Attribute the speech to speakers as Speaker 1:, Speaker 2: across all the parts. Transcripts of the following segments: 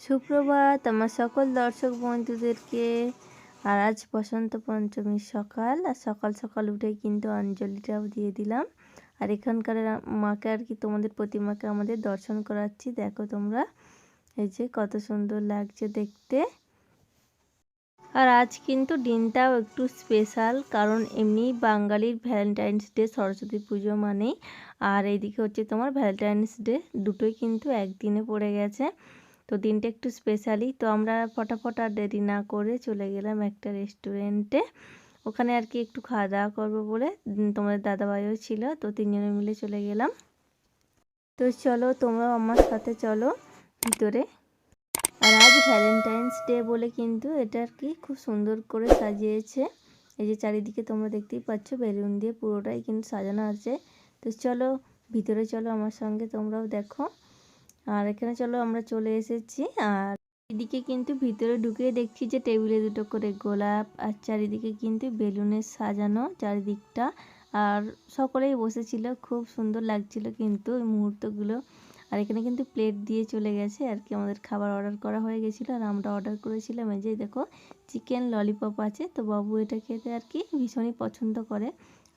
Speaker 1: সুপ্রভাত, আমার সকল দর্শক বন্ধুদেরকে আর আজ বসন্ত পঞ্চমীর সকাল, আর সকাল সকাল উঠেই কিন্তু অঞ্জলিটাও দিয়ে দিলাম। আর এখানকার মাকে আর কি তোমাদের প্রতিমাকে আমাদের দর্শন করাচ্ছি। দেখো তোমরা, এই যে কত সুন্দর লাগছে দেখতে। আর আজ কিন্তু দিনটাও একটু স্পেশাল, কারণ এমনি বাঙালির ভ্যালেন্টাইন্স ডে, সরস্বতী পুজো মানেই। আর এইদিকে হচ্ছে তোমার ভ্যালেন্টাইন্স ডে, দুটোই কিন্তু একদিনে পড়ে গেছে। তো দিনটা একটু স্পেশালি তো আমরা ফটাফট আর দেরি না করে চলে গেলাম একটা রেস্টুরেন্টে ওখানে আর কি একটু খাওয়া দাওয়া করব বলে তোমাদের দাদাভাইও ছিল, তো তিনজনে মিলে চলে গেলাম। তো চলো, তোমরাও আমার সাথে চলো ভিতরে। আর আজ ভ্যালেন্টাইন্স ডে বলে কিন্তু এটা আর কি খুব সুন্দর করে সাজিয়েছে। এই যে চারিদিকে তোমরা দেখতেই পাচ্ছ, বেলুন দিয়ে পুরোটাই কিন্তু সাজানো আছে। তো চলো, ভিতরে চলো আমার সঙ্গে, তোমরাও দেখো। আর এখানে চলো আমরা চলে এসেছি। আর এদিকে কিন্তু ভিতরে ঢুকে দেখছি যে টেবিলে দুটো করে গোলাপ আর চারিদিকে কিন্তু বেলুনের সাজানো চারিদিকটা। আর সকলেই বসেছিল, খুব সুন্দর লাগছিল কিন্তু ওই মুহূর্তগুলো। আর এখানে কিন্তু প্লেট দিয়ে চলে গেছে, আর কি আমাদের খাবার অর্ডার করা হয়ে গেছিল। আর আমরা অর্ডার করেছিলাম এই যে দেখো, চিকেন ললিপপ আছে। তো বাবু এটা খেতে আর কি ভীষণই পছন্দ করে।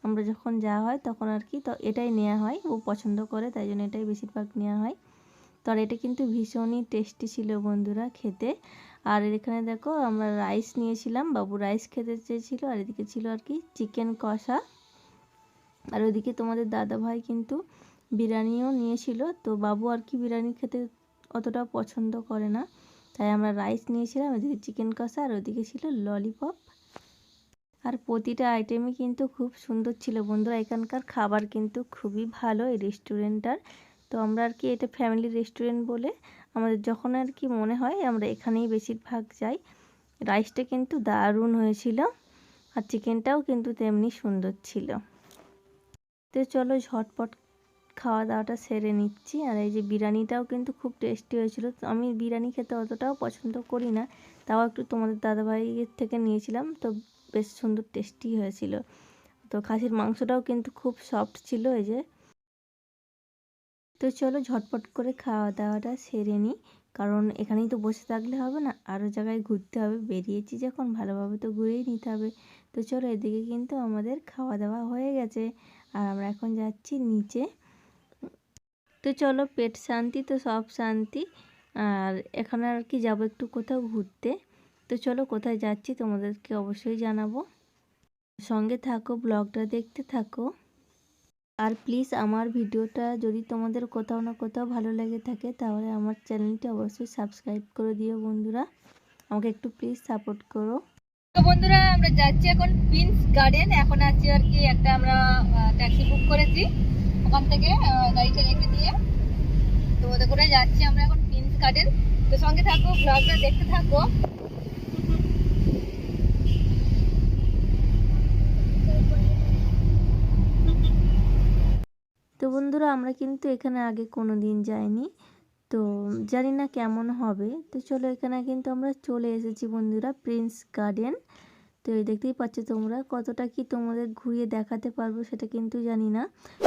Speaker 1: আমরা যখন যাওয়া হয় তখন আর কি তো এটাই নেওয়া হয়। ও পছন্দ করে, তাই জন্য এটাই বেশিরভাগ নেওয়া হয়। আর এটা কিন্তু ভীষণই টেস্টি ছিল বন্ধুরা খেতে। আর এখানে দেখো আমরা রাইস নিয়েছিলাম, বাবু রাইস খেতে চেয়েছিল, আর এদিকে ছিল আর কি চিকেন কষা। আর ওইদিকে তোমাদের দাদা ভাই কিন্তু বিরিয়ানিও নিয়েছিল, তো বাবু আর কি বিরিয়ানি খেতে অতটা পছন্দ করে না। তাই আমরা রাইস নিয়েছিলাম এদিকে চিকেন কষা, আর ওদিকে ছিল ললিপপ আর প্রতিটা আইটেমই কিন্তু খুব সুন্দর ছিল বন্ধুরা, এখানকার খাবার কিন্তু খুবই ভালো এই রেস্টুরেন্টটার তো আমরা আর কি এটা ফ্যামিলি রেস্টুরেন্ট বলে আমাদের যখন আর কি মনে হয় আমরা এখানেই বেশিরভাগ যাই। রাইসটা কিন্তু দারুণ হয়েছিল আর চিকেনটাও কিন্তু তেমনি সুন্দর ছিল। তো চলো ঝটপট খাওয়া দাওয়াটা সেরে নিচ্ছি আর এই যে বিরিয়ানিটাও কিন্তু খুব টেস্টি হয়েছিল। আমি বিরিয়ানি খেতে অতটাও পছন্দ করি না, তাও একটু তোমাদের দাদাভাইয়ের থেকে নিয়েছিলাম তো বেশ সুন্দর টেস্টি হয়েছিল। তো খাসির মাংসটাও কিন্তু খুব সফট ছিল এই যে। তো চলো ঝটপট করে খাওয়া দাওয়াটা সেরে নিই। কারণ এখানেই তো বসে থাকলে হবে না আরও জায়গায় ঘুরতে হবে। বেরিয়েছি যখন, ভালোভাবে তো ঘুরেই নিতে হবে। তো চলো এদিকে কিন্তু আমাদের খাওয়া দাওয়া হয়ে গেছে আর আমরা এখন যাচ্ছি নিচে। তো চলো পেট শান্তি, তো সব শান্তি। আর এখানে আর কি যাব একটু কোথাও ঘুরতে। তো চলো কোথায় যাচ্ছি তোমাদেরকে অবশ্যই জানাব। সঙ্গে থাকো, ব্লগটা দেখতে থাকো। আর প্লিজ আমার ভিডিওটা যদি তোমাদের কোথাও না কোথাও ভালো লেগে থাকে, তাহলে আমার চ্যানেলটি অবশ্যই সাবস্ক্রাইব করে দিও বন্ধুরা। আমাকে একটু প্লিজ সাপোর্ট করো।
Speaker 2: তো বন্ধুরা, আমরা যাচ্ছি এখন প্রিন্স গার্ডেন এখন আছি আর কি একটা আমরা ট্যাক্সি বুক করেছি ওখান থেকে গাড়িটা রেখে দিয়ে। তো ওদের করে যাচ্ছি আমরা এখন প্রিন্স গার্ডেন তো সঙ্গে থাকো ব্লগটা দেখতে থাকো।
Speaker 1: বন্ধুরা, আমরা কিন্তু এখানে আগে কোনো দিন যাইনি। তো জানি না কেমন হবে। তো চলো এখানে কিন্তু আমরা চলে এসেছি বন্ধুরা প্রিন্স গার্ডেন তো এই দেখতেই পাচ্ছ তোমরা, কতটা কি তোমাদের ঘুরিয়ে দেখাতে পারব সেটা কিন্তু জানি না।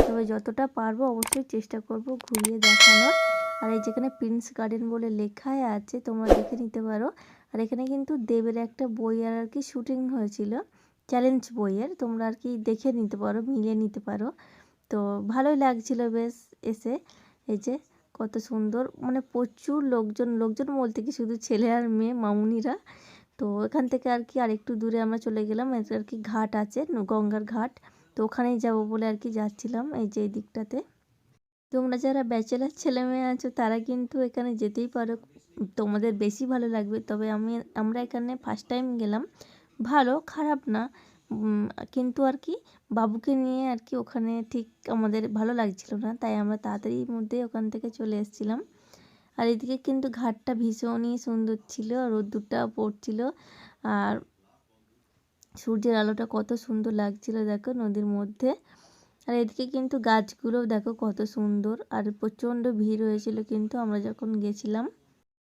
Speaker 1: তবে যতটা পারব অবশ্যই চেষ্টা করব ঘুরিয়ে দেখানোর। আর এই যেখানে প্রিন্স গার্ডেন বলে লেখাই আছে, তোমরা দেখে নিতে পারো। আর এখানে কিন্তু দেবের একটা বইয়ের আর কি শুটিং হয়েছিল চ্যালেঞ্জ বইয়ের। তোমরা আর কি দেখে নিতে পারো, মিলিয়ে নিতে পারো। তো ভালোই লাগছিল বেশ এসে। এই যে কত সুন্দর মানে প্রচুর লোকজন লোকজন বলতে কি শুধু ছেলে আর মেয়ে, মামুনিরা। তো এখান থেকে আর কি আরেকটু দূরে আমরা চলে গেলাম আর কি ঘাট আছে গঙ্গার ঘাট। তো ওখানেই যাব বলে আর কি যাচ্ছিলাম এই যে এই দিকটাতে তোমরা যারা ব্যাচেলার ছেলে মেয়ে আছো, তারা কিন্তু এখানে যেতেই পারো। তোমাদের বেশি ভালো লাগবে, তবে আমি, আমরা এখানে ফার্স্ট টাইম গেলাম। ভালো, খারাপ না। কিন্তু আর কি বাবুকে নিয়ে আর কি ওখানে ঠিক আমাদের ভালো লাগছিল না, তাই আমরা তাড়াতাড়ির মধ্যে ওখান থেকে চলে এসেছিলাম। আর এদিকে কিন্তু ঘাটটা ভীষণই সুন্দর ছিল রোদ্দুরটাও পড়ছিল আর সূর্যের আলোটা কত সুন্দর লাগছিল দেখো নদীর মধ্যে। আর এদিকে কিন্তু গাছগুলো দেখো কত সুন্দর আর প্রচণ্ড ভিড় হয়েছিল কিন্তু আমরা যখন গেছিলাম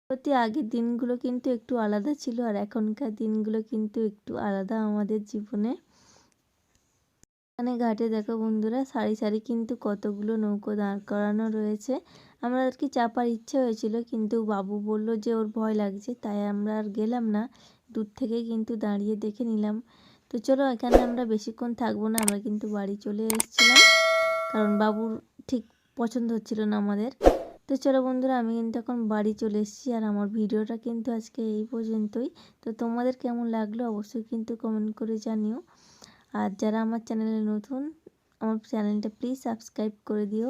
Speaker 1: সত্যি আগের দিনগুলো কিন্তু একটু আলাদা ছিল আর এখনকার দিনগুলো কিন্তু একটু আলাদা আমাদের জীবনে। এখানে ঘাটে দেখো বন্ধুরা সারি সারি কিন্তু কতগুলো নৌকো দাঁড় করানো রয়েছে। আমরা আর আমাদেরকে চাপার ইচ্ছে হয়েছিল কিন্তু বাবু বলল যে ওর ভয় লাগছে তাই আমরা আর গেলাম না। দূর থেকে কিন্তু দাঁড়িয়ে দেখে নিলাম। তো চলো এখানে আমরা বেশিক্ষণ থাকব না, আমরা কিন্তু বাড়ি চলে এসেছিলাম। কারণ বাবুর ঠিক পছন্দ হচ্ছিল না আমাদের। তো চলো বন্ধুরা, আমি কিন্তু এখন বাড়ি চলে এসেছি আর আমার ভিডিওটা কিন্তু আজকে এই পর্যন্তই। তো তোমাদের কেমন লাগল অবশ্যই কিন্তু কমেন্ট করে জানিও। আর যারা আমার চ্যানেলে নতুন, আমার চ্যানেলটা প্লিজ সাবস্ক্রাইব করে দিও।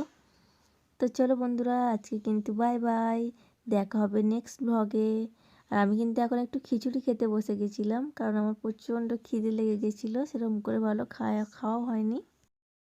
Speaker 1: তো চলো বন্ধুরা, আজকে কিন্তু বাই বাই দেখা হবে নেক্সট ব্লগে আর আমি কিন্তু এখন একটু খিচুড়ি খেতে বসে গেছিলাম, কারণ আমার প্রচণ্ড খিদে লেগে গেছিল, সেরকম করে ভালো খাওয়া খাওয়া হয়নি।